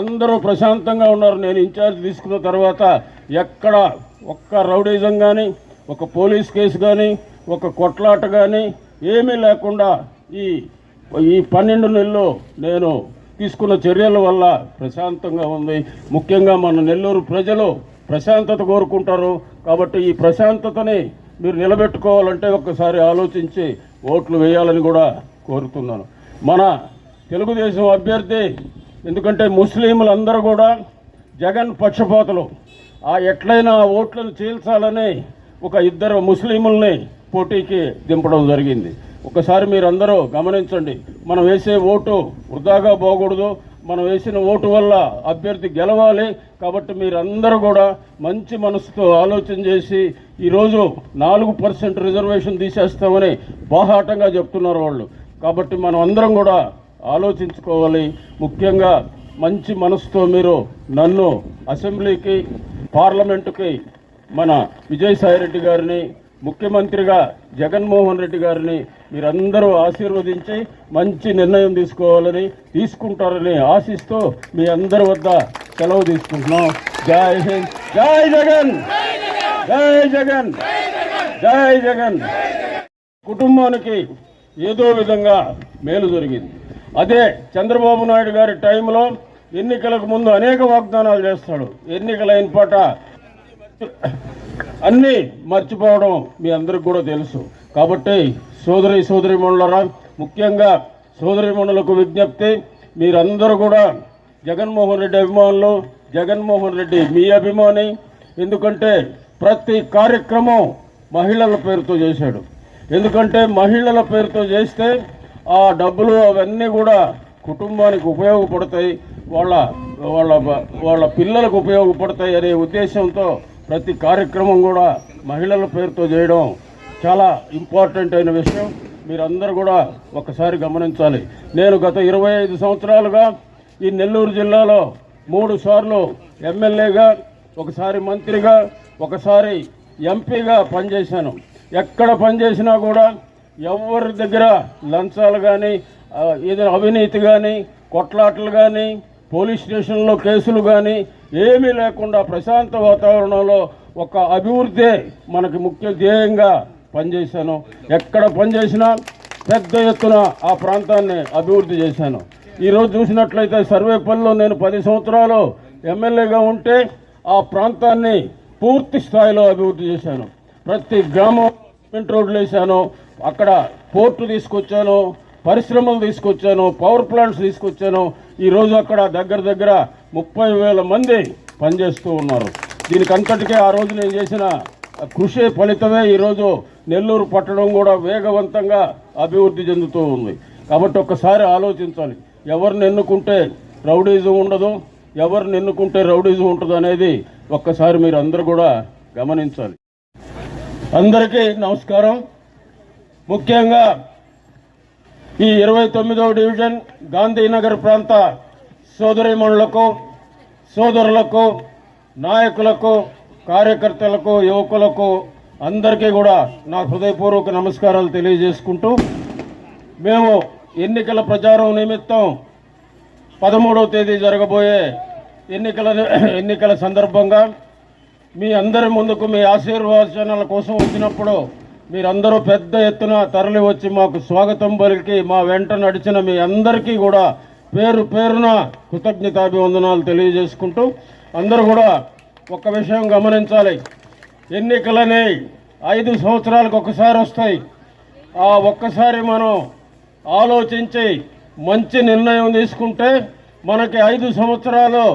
అందరూ ప్రశాంతంగా ఉన్నారు. నేను ఇన్ఛార్జ్ తీసుకున్న తర్వాత ఎక్కడ ఒక్క రౌడీజం కానీ ఒక పోలీస్ కేసు కానీ ఒక కొట్లాట కానీ ఏమీ లేకుండా ఈ ఈ పన్నెండు నెలలు నేను తీసుకున్న చర్యల వల్ల ప్రశాంతంగా ఉంది. ముఖ్యంగా మన నెల్లూరు ప్రజలు ప్రశాంతత కోరుకుంటారు. కాబట్టి ఈ ప్రశాంతతని మీరు నిలబెట్టుకోవాలంటే ఒక్కసారి ఆలోచించి ఓట్లు వేయాలని కూడా కోరుతున్నాను. మన తెలుగుదేశం అభ్యర్థి ఎందుకంటే ముస్లింలందరూ కూడా జగన్ పక్షపాతులు. ఆ ఎట్లయినా ఓట్లను చీల్చాలని ఒక ఇద్దరు ముస్లింలని పోటీకి దింపడం జరిగింది. ఒకసారి మీరందరూ గమనించండి. మనం వేసే ఓటు వృధాగా పోకూడదు. మనం వేసిన ఓటు వల్ల అభ్యర్థి గెలవాలి. కాబట్టి మీరందరూ కూడా మంచి మనసుతో ఆలోచన చేసి ఈరోజు నాలుగు పర్సెంట్ రిజర్వేషన్ తీసేస్తామని బాహాటంగా చెప్తున్నారు వాళ్ళు. కాబట్టి మనం అందరం కూడా ఆలోచించుకోవాలి. ముఖ్యంగా మంచి మనసుతో మీరు నన్ను అసెంబ్లీకి పార్లమెంటుకి మన విజయసాయి రెడ్డి గారిని ముఖ్యమంత్రిగా జగన్మోహన్ రెడ్డి గారిని మీరందరూ ఆశీర్వదించి మంచి నిర్ణయం తీసుకోవాలని తీసుకుంటారని ఆశిస్తూ మీ అందరి వద్ద సెలవు తీసుకుంటున్నాం. జై హింద్. జై జగన్. జై జగన్. జై జగన్. కుటుంబానికి ఏదో విధంగా మేలు జరిగింది. అదే చంద్రబాబు నాయుడు గారి టైంలో ఎన్నికలకు ముందు అనేక వాగ్దానాలు చేస్తాడు. ఎన్నికలైన పాట అన్నీ మర్చిపోవడం మీ అందరికి కూడా తెలుసు. కాబట్టి సోదరి సోదరి మండలరా ముఖ్యంగా సోదరి మండలకు విజ్ఞప్తి మీరందరూ కూడా జగన్మోహన్ రెడ్డి అభిమానులు జగన్మోహన్ రెడ్డి మీ అభిమాని ఎందుకంటే ప్రతి కార్యక్రమం మహిళల పేరుతో చేశాడు. ఎందుకంటే మహిళల పేరుతో చేస్తే ఆ డబ్బులు అవన్నీ కూడా కుటుంబానికి ఉపయోగపడతాయి వాళ్ళ వాళ్ళ వాళ్ళ పిల్లలకు ఉపయోగపడతాయి అనే ఉద్దేశంతో ప్రతి కార్యక్రమం కూడా మహిళల పేరుతో చేయడం చాలా ఇంపార్టెంట్ అయిన విషయం. మీరందరూ కూడా ఒకసారి గమనించాలి. నేను గత ఇరవై ఐదు సంవత్సరాలుగా ఈ నెల్లూరు జిల్లాలో మూడు సార్లు ఎమ్మెల్యేగా ఒకసారి మంత్రిగా ఒకసారి ఎంపీగా పనిచేశాను. ఎక్కడ పనిచేసినా కూడా ఎవరి దగ్గర లంచాలు కానీ ఏదైనా అవినీతి కానీ కొట్లాటలు కానీ పోలీస్ స్టేషన్లో కేసులు కానీ ఏమీ లేకుండా ప్రశాంత వాతావరణంలో ఒక అభివృద్ధి మనకి ముఖ్య ధ్యేయంగా పనిచేశాను. ఎక్కడ పనిచేసినా పెద్ద ఎత్తున ఆ ప్రాంతాన్ని అభివృద్ధి చేశాను. ఈరోజు చూసినట్లయితే సర్వేపల్లిలో నేను పది సంవత్సరాలు ఎమ్మెల్యేగా ఉంటే ఆ ప్రాంతాన్ని పూర్తి స్థాయిలో అభివృద్ధి చేశాను. ప్రతి గ్రామం సిమెంట్ రోడ్లు వేశాను అక్కడ పోర్టు తీసుకొచ్చాను పరిశ్రమలు తీసుకొచ్చాను పవర్ ప్లాంట్స్ తీసుకొచ్చాను ఈరోజు అక్కడ దగ్గర దగ్గర ముప్పై వేల మంది పనిచేస్తూ ఉన్నారు. దీనికి అంతటికే ఆ రోజు నేను చేసిన కృషి ఫలితమే ఈరోజు నెల్లూరు పట్టణం కూడా వేగవంతంగా అభివృద్ధి చెందుతూ ఉంది. కాబట్టి ఒక్కసారి ఆలోచించాలి. ఎవరిని ఎన్నుకుంటే రౌడీజం ఉండదు ఎవరిని ఎన్నుకుంటే రౌడీజం ఉంటుంది అనేది ఒక్కసారి మీరు అందరూ కూడా గమనించాలి. అందరికీ నమస్కారం. ముఖ్యంగా ఈ ఇరవై తొమ్మిదవ డివిజన్ గాంధీనగర్ ప్రాంత సోదరిమణులకు సోదరులకు నాయకులకు కార్యకర్తలకు యువకులకు అందరికీ కూడా నా హృదయపూర్వక నమస్కారాలు తెలియజేసుకుంటూ మేము ఎన్నికల ప్రచారం నిమిత్తం పదమూడవ తేదీ జరగబోయే ఎన్నికల ఎన్నికల సందర్భంగా మీ అందరి ముందుకు మీ ఆశీర్వచనాల కోసం వచ్చినప్పుడు మీరందరూ పెద్ద ఎత్తున తరలి వచ్చి మాకు స్వాగతం పలికి మా వెంట నడిచిన మీ అందరికీ కూడా పేరు పేరున కృతజ్ఞతాభివందనాలు తెలియజేసుకుంటూ అందరూ కూడా ఒక విషయం గమనించాలి. ఎన్నికలనే ఐదు సంవత్సరాలకు ఒకసారి వస్తాయి. ఆ ఒక్కసారి మనం ఆలోచించి మంచి నిర్ణయం తీసుకుంటే మనకి ఐదు సంవత్సరాలు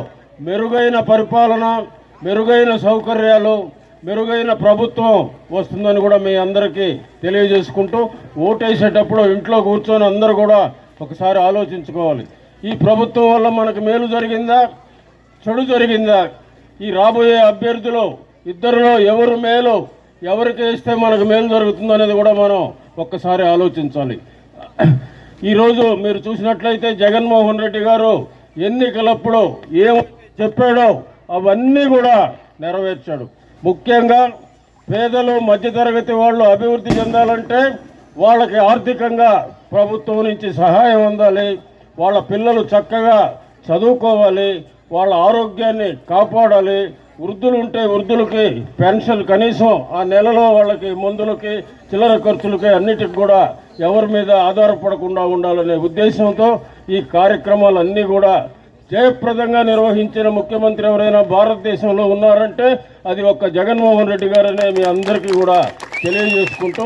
మెరుగైన పరిపాలన మెరుగైన సౌకర్యాలు మెరుగైన ప్రభుత్వం వస్తుందని కూడా మీ అందరికీ తెలియజేసుకుంటూ ఓటేసేటప్పుడు ఇంట్లో కూర్చొని అందరూ కూడా ఒకసారి ఆలోచించుకోవాలి. ఈ ప్రభుత్వం వల్ల మనకు మేలు జరిగిందా? చెడు జరిగిందా? ఈ రాబోయే అభ్యర్థులు ఇద్దరిలో ఎవరు మేలు ఎవరికి వేస్తే మనకు మేలు జరుగుతుందో అనేది కూడా మనం ఒక్కసారి ఆలోచించాలి. ఈరోజు మీరు చూసినట్లయితే జగన్మోహన్ రెడ్డి గారు ఎన్నికలప్పుడు ఏం చెప్పాడో అవన్నీ కూడా నెరవేర్చాడు. ముఖ్యంగా పేదలు మధ్యతరగతి వాళ్ళు అభివృద్ధి చెందాలంటే వాళ్ళకి ఆర్థికంగా ప్రభుత్వం నుంచి సహాయం అందాలి. వాళ్ళ పిల్లలు చక్కగా చదువుకోవాలి. వాళ్ళ ఆరోగ్యాన్ని కాపాడాలి. వృద్ధులు ఉంటే వృద్ధులకి పెన్షన్ కనీసం ఆ నెలలో వాళ్ళకి మందులకి చిల్లర ఖర్చులకి అన్నిటికి కూడా ఎవరి మీద ఆధారపడకుండా ఉండాలనే ఉద్దేశంతో ఈ కార్యక్రమాలన్నీ కూడా జయప్రదంగా నిర్వహించిన ముఖ్యమంత్రి ఎవరైనా భారతదేశంలో ఉన్నారంటే అది ఒక్క జగన్మోహన్ రెడ్డి గారనే మీ అందరికీ కూడా తెలియజేసుకుంటూ